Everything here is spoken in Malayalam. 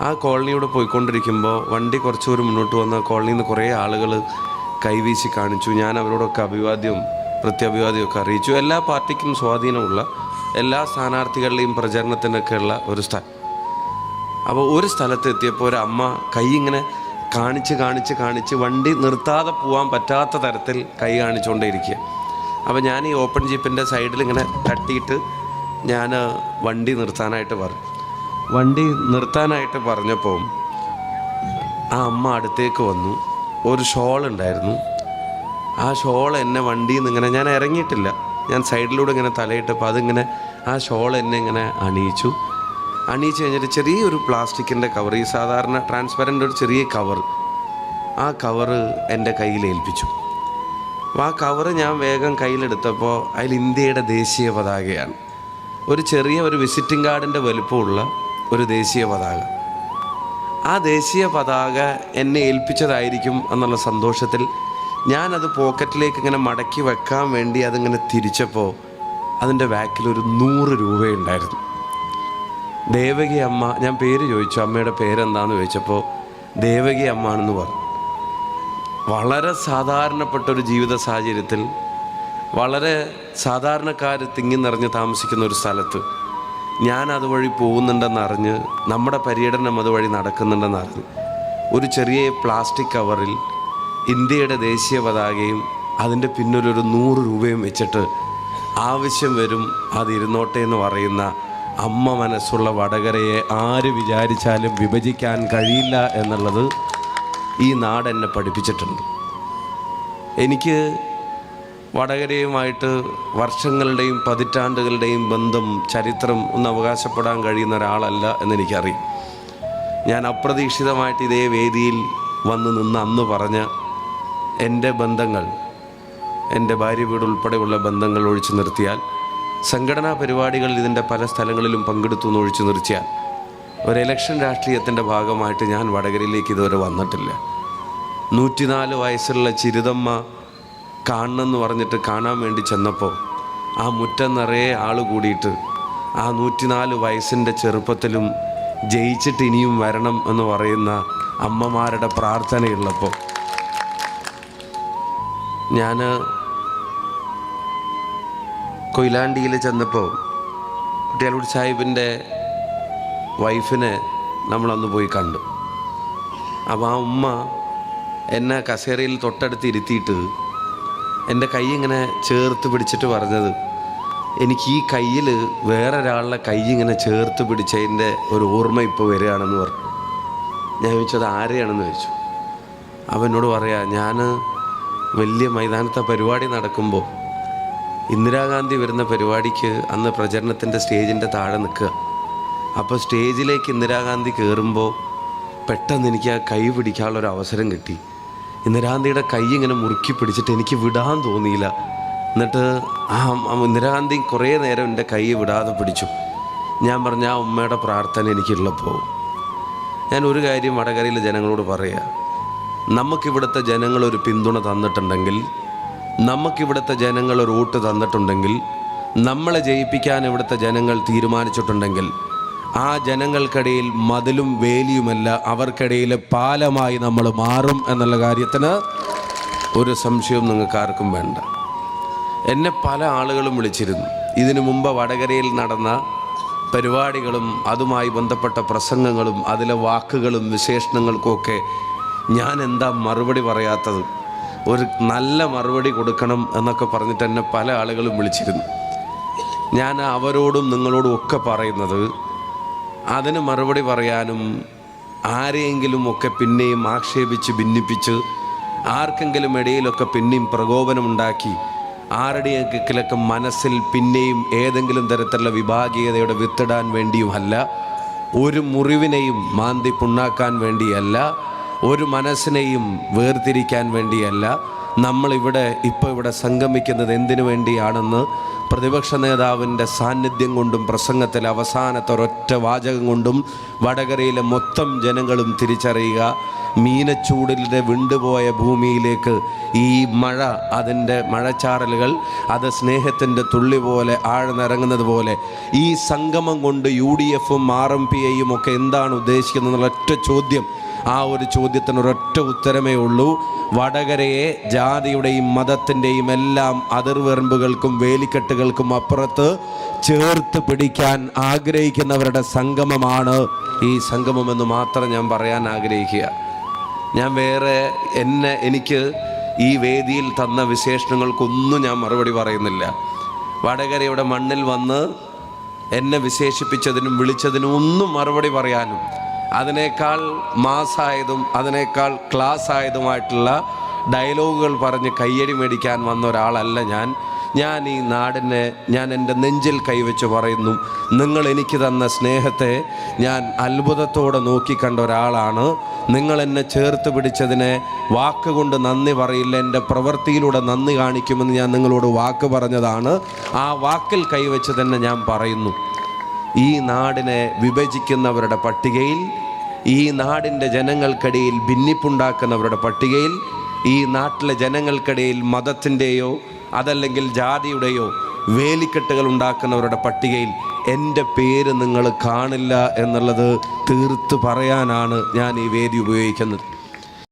ആ കോളനിയോട് പോയിക്കൊണ്ടിരിക്കുമ്പോൾ വണ്ടി കുറച്ചുകൂടി മുന്നോട്ട് വന്ന കോളനിയിൽ നിന്ന് കുറേ ആളുകൾ കൈവീശി കാണിച്ചു. ഞാൻ അവരോടൊക്കെ അഭിവാദ്യവും പ്രത്യഭിവാദ്യമൊക്കെ അറിയിച്ചു. എല്ലാ പാർട്ടിക്കും സ്വാധീനമുള്ള എല്ലാ സ്ഥാനാർത്ഥികളുടെയും പ്രചരണത്തിനൊക്കെയുള്ള ഒരു സ്ഥലം അപ്പോൾ ഒരു സ്ഥലത്ത് എത്തിയപ്പോൾ ഒരു അമ്മ കൈ ഇങ്ങനെ കാണിച്ച് കാണിച്ച് കാണിച്ച് വണ്ടി നിർത്താതെ പോകാൻ പറ്റാത്ത തരത്തിൽ കൈ കാണിച്ചുകൊണ്ടേയിരിക്കുക അപ്പോൾ ഞാൻ ഈ ഓപ്പൺ ജീപ്പിന്റെ സൈഡിൽ ഇങ്ങനെ തട്ടിയിട്ട് ഞാൻ വണ്ടി നിർത്താനായിട്ട് പറഞ്ഞു. വണ്ടി നിർത്താനായിട്ട് പറഞ്ഞപ്പോൾ ആ അമ്മ അടുത്തേക്ക് വന്നു. ഒരു ഷോൾ ഉണ്ടായിരുന്നു. ആ ഷോൾ എന്നെ വണ്ടിയിൽ നിന്ന് ഇങ്ങനെ ഞാൻ ഇറങ്ങിയിട്ടില്ല. ഞാൻ സൈഡിലൂടെ ഇങ്ങനെ തലയിട്ടപ്പോൾ അതിങ്ങനെ ആ ഷോൾ എന്നെ ഇങ്ങനെ അണിയിച്ചു. അണിയിച്ച് കഴിഞ്ഞിട്ട് ചെറിയൊരു പ്ലാസ്റ്റിക്കിന്റെ കവർ ഈ സാധാരണ ട്രാൻസ്പെറന്റ് ഒരു ചെറിയ കവർ ആ കവറ് എന്റെ കയ്യിൽ ഏൽപ്പിച്ചു. അപ്പോൾ ആ കവറ് ഞാൻ വേഗം കയ്യിലെടുത്തപ്പോൾ അതിൽ ഇന്ത്യയുടെ ദേശീയ പതാകയാണ്. ഒരു ചെറിയ ഒരു വിസിറ്റിംഗ് കാർഡിന്റെ വലുപ്പമുള്ള ഒരു ദേശീയ പതാക. ആ ദേശീയ പതാക എന്നെ ഏൽപ്പിച്ചതായിരിക്കും എന്നുള്ള സന്തോഷത്തിൽ ഞാനത് പോക്കറ്റിലേക്ക് ഇങ്ങനെ മടക്കി വെക്കാൻ വേണ്ടി അതിങ്ങനെ തിരിച്ചപ്പോൾ അതിന്റെ ബാക്കിൽ ഒരു നൂറ് രൂപയുണ്ടായിരുന്നു ദേവകി അമ്മ ഞാൻ പേര് ചോദിച്ചു അമ്മയുടെ പേരെന്താന്ന് ചോദിച്ചപ്പോൾ ദേവകി അമ്മ ആണെന്ന് പറഞ്ഞു. വളരെ സാധാരണപ്പെട്ട ഒരു ജീവിത സാഹചര്യത്തിൽ വളരെ സാധാരണക്കാർ തിങ്ങി നിറഞ്ഞ് താമസിക്കുന്ന ഒരു സ്ഥലത്ത് ഞാൻ അതുവഴി പോകുന്നുണ്ടെന്ന് അറിഞ്ഞ് നമ്മുടെ പര്യടനം അതുവഴി നടക്കുന്നുണ്ടെന്ന് അറിഞ്ഞ് ഒരു ചെറിയ പ്ലാസ്റ്റിക് കവറിൽ ഇന്ത്യയുടെ ദേശീയ പതാകയും അതിന്റെ പിന്നിലൊരു നൂറ് രൂപയും വെച്ചിട്ട് ആവശ്യം വരും അതിരുന്നോട്ടെ എന്ന് പറയുന്ന അമ്മ മനസ്സുള്ള വടകരയെ ആര് വിചാരിച്ചാലും വിഭജിക്കാൻ കഴിയില്ല എന്നുള്ളത് ഈ നാട് എന്നെ പഠിപ്പിച്ചിട്ടുണ്ട്. എനിക്ക് വടകരയുമായിട്ട് വർഷങ്ങളുടെയും പതിറ്റാണ്ടുകളുടെയും ബന്ധം ചരിത്രം ഒന്ന് അവകാശപ്പെടാൻ കഴിയുന്ന ഒരാളല്ല എന്നെനിക്കറിയാം. ഞാൻ അപ്രതീക്ഷിതമായിട്ട് ഇതേ വേദിയിൽ വന്ന് നിന്ന് അന്ന് പറഞ്ഞ എന്റെ ബന്ധങ്ങൾ എന്റെ ഭാര്യ വീട് ഉൾപ്പെടെയുള്ള ബന്ധങ്ങൾ ഒഴിച്ചു നിർത്തിയാൽ സംഘടനാ പരിപാടികളിൽ ഇതിന്റെ പല സ്ഥലങ്ങളിലും പങ്കെടുത്തു എന്ന് ഒഴിച്ചു നിർത്തിയാൽ ഒരു ഇലക്ഷൻ രാഷ്ട്രീയത്തിന്റെ ഭാഗമായിട്ട് ഞാൻ വടകരയിലേക്ക് ഇതുവരെ വന്നിട്ടില്ല. നൂറ്റിനാല് വയസ്സുള്ള ചിരിതമ്മ കാണണമെന്ന് പറഞ്ഞിട്ട് കാണാൻ വേണ്ടി ചെന്നപ്പോൾ ആ മുറ്റം നിറയെ ആൾ കൂടിയിട്ട് ആ നൂറ്റിനാല് വയസ്സിന്റെ ചെറുപ്പത്തിലും ജയിച്ചിട്ട് ഇനിയും വരണം എന്ന് പറയുന്ന അമ്മമാരുടെ പ്രാർത്ഥനയുള്ളപ്പോൾ ഞാൻ കൊയിലാണ്ടിയിൽ ചെന്നപ്പോൾ കുട്ടിയാലൂർ സാഹിബിന്റെ വൈഫിനെ നമ്മളന്ന് പോയി കണ്ടു. അപ്പോൾ ആ ഉമ്മ എന്നെ കസേരയിൽ തൊട്ടടുത്ത് ഇരുത്തിയിട്ട് എന്റെ കൈ ഇങ്ങനെ ചേർത്ത് പിടിച്ചിട്ട് പറഞ്ഞത്. എനിക്ക് ഈ കയ്യിൽ വേറൊരാളുടെ കൈ ഇങ്ങനെ ചേർത്ത് പിടിച്ചതിന്റെ ഒരു ഓർമ്മ ഇപ്പോൾ വരികയാണെന്ന് പറഞ്ഞു. ഞാൻ ചോദിച്ചത് ആരെയാണെന്ന് ചോദിച്ചു? അവനോട് പറയാ ഞാൻ വലിയ മൈതാനത്തെ പരിപാടി നടക്കുമ്പോൾ ഇന്ദിരാഗാന്ധി വരുന്ന പരിപാടിക്ക് അന്ന് പ്രചരണത്തിന്റെ സ്റ്റേജിന്റെ താഴെ നിൽക്കുക. അപ്പോൾ സ്റ്റേജിലേക്ക് ഇന്ദിരാഗാന്ധി കയറുമ്പോൾ പെട്ടെന്ന് എനിക്ക് ആ കൈ പിടിക്കാനുള്ളൊരു അവസരം കിട്ടി. ഇന്ദിരാഗാന്ധിയുടെ കൈ ഇങ്ങനെ മുറുക്കി പിടിച്ചിട്ട് എനിക്ക് വിടാൻ തോന്നിയില്ല. എന്നിട്ട് ആ ഇന്ദിരാഗാന്ധി കുറേ നേരം എന്റെ കൈ വിടാതെ പിടിച്ചു. ഞാൻ പറഞ്ഞ ആ ഉമ്മയുടെ പ്രാർത്ഥന എനിക്കുള്ളപ്പോൾ ഞാൻ ഒരു കാര്യം വടകരയിലെ ജനങ്ങളോട് പറയുക നമുക്കിവിടുത്തെ ജനങ്ങളൊരു പിന്തുണ തന്നിട്ടുണ്ടെങ്കിൽ നമുക്കിവിടുത്തെ ജനങ്ങൾ ഒരു വോട്ട് തന്നിട്ടുണ്ടെങ്കിൽ നമ്മളെ ജയിപ്പിക്കാൻ ഇവിടുത്തെ ജനങ്ങൾ തീരുമാനിച്ചിട്ടുണ്ടെങ്കിൽ ആ ജനങ്ങൾക്കിടയിൽ മതിലും വേലിയുമല്ല അവർക്കിടയിലെ പാലമായി നമ്മൾ മാറും എന്നുള്ള കാര്യത്തിന് ഒരു സംശയവും നിങ്ങൾക്ക് ആർക്കും വേണ്ട. എന്നെ പല ആളുകളും വിളിച്ചിരുന്നു. ഇതിനു മുമ്പ് വടകരയിൽ നടന്ന പരിപാടികളും അതുമായി ബന്ധപ്പെട്ട പ്രസംഗങ്ങളും അതിലെ വാക്കുകളും വിശേഷണങ്ങൾക്കുമൊക്കെ ഞാൻ എന്താ മറുപടി പറയാത്തത്? ഒരു നല്ല മറുപടി കൊടുക്കണം എന്നൊക്കെ പറഞ്ഞിട്ട് എന്നെ പല ആളുകളും വിളിച്ചിരുന്നു. ഞാൻ അവരോടും നിങ്ങളോടും ഒക്കെ പറയുന്നത് അതിന് മറുപടി പറയാനും ആരെയെങ്കിലും ഒക്കെ പിന്നെയും ആക്ഷേപിച്ച് ഭിന്നിപ്പിച്ച് ആർക്കെങ്കിലും ഇടയിലൊക്കെ പിന്നെയും പ്രകോപനമുണ്ടാക്കി ആരുടെയെങ്കിലൊക്കെ മനസ്സിൽ പിന്നെയും ഏതെങ്കിലും തരത്തിലുള്ള വിഭാഗീയതയുടെ വിത്തിടാൻ വേണ്ടിയുമല്ല ഒരു മുറിവിനെയും മാന്തി പുണ്ണാക്കാൻ വേണ്ടിയല്ല ഒരു മനസ്സിനെയും വേർതിരിക്കാൻ വേണ്ടിയല്ല നമ്മളിവിടെ ഇപ്പോൾ ഇവിടെ സംഗമിക്കുന്നത് എന്തിനു വേണ്ടിയാണെന്ന് പ്രതിപക്ഷ നേതാവിന്റെ സാന്നിധ്യം കൊണ്ടും പ്രസംഗത്തിൽ അവസാനത്തെ ഒരൊറ്റ വാചകം കൊണ്ടും വടകരയിലെ മൊത്തം ജനങ്ങളും തിരിച്ചറിയുക. മീനച്ചൂടിലെ വിണ്ടുപോയ ഭൂമിയിലേക്ക് ഈ മഴ അതിന്റെ മഴച്ചാറലുകൾ അത് സ്നേഹത്തിന്റെ തുള്ളി പോലെ ആഴ്ന്നിറങ്ങുന്നത് പോലെ ഈ സംഗമം കൊണ്ട് യു ഡി എഫും ആർ എം പി ഐയും ഒക്കെ എന്താണ് ഉദ്ദേശിക്കുന്നത് എന്നുള്ള ഒറ്റ ചോദ്യം ആ ഒരു ചോദ്യത്തിന് ഒരൊറ്റ ഉത്തരമേ ഉള്ളൂ. വടകരയെ ജാതിയുടെയും മതത്തിന്റെയും എല്ലാം അതിർവെറുമ്പുകൾക്കും വേലിക്കെട്ടുകൾക്കും അപ്പുറത്ത് ചേർത്ത് പിടിക്കാൻ ആഗ്രഹിക്കുന്നവരുടെ സംഗമമാണ് ഈ സംഗമമെന്ന് മാത്രം ഞാൻ പറയാൻ ആഗ്രഹിക്കുക. ഞാൻ വേറെ എന്നെ എനിക്ക് ഈ വേദിയിൽ തന്ന വിശേഷണങ്ങൾക്കൊന്നും ഞാൻ മറുപടി പറയുന്നില്ല. വടകരയുടെ മണ്ണിൽ വന്ന് എന്നെ വിശേഷിപ്പിച്ചതിനും വിളിച്ചതിനും ഒന്നും മറുപടി പറയാനും അതിനേക്കാൾ മാസായതും അതിനേക്കാൾ ക്ലാസ് ആയതുമായിട്ടുള്ള ഡയലോഗുകൾ പറഞ്ഞ് കയ്യടി മേടിക്കാൻ വന്ന ഒരാളല്ല ഞാൻ. ഞാൻ ഈ നാടിനെ ഞാൻ എന്റെ നെഞ്ചിൽ കൈവച്ച് പറയുന്നു. നിങ്ങൾ എനിക്ക് തന്ന സ്നേഹത്തെ ഞാൻ അത്ഭുതത്തോടെ നോക്കിക്കണ്ട ഒരാളാണ്. നിങ്ങൾ എന്നെ ചേർത്ത് പിടിച്ചതിനെ വാക്കുകൊണ്ട് നന്ദി പറയില്ല. എന്റെ പ്രവൃത്തിയിലൂടെ നന്ദി കാണിക്കുമെന്ന് ഞാൻ നിങ്ങളോട് വാക്ക് പറഞ്ഞതാണ്. ആ വാക്കിൽ കൈവച്ച് തന്നെ ഞാൻ പറയുന്നു. ഈ നാടിനെ വിഭജിക്കുന്നവരുടെ പട്ടികയിൽ ഈ നാടിന്റെ ജനങ്ങൾക്കിടയിൽ ഭിന്നിപ്പുണ്ടാക്കുന്നവരുടെ പട്ടികയിൽ ഈ നാട്ടിലെ ജനങ്ങൾക്കിടയിൽ മതത്തിന്റെയോ അതല്ലെങ്കിൽ ജാതിയുടെയോ വേലിക്കെട്ടുകൾ ഉണ്ടാക്കുന്നവരുടെ പട്ടികയിൽ എന്റെ പേര് നിങ്ങൾ കാണില്ല എന്നുള്ളത് തീർത്ത് പറയാനാണ് ഞാൻ ഈ വേദി ഉപയോഗിക്കുന്നത്.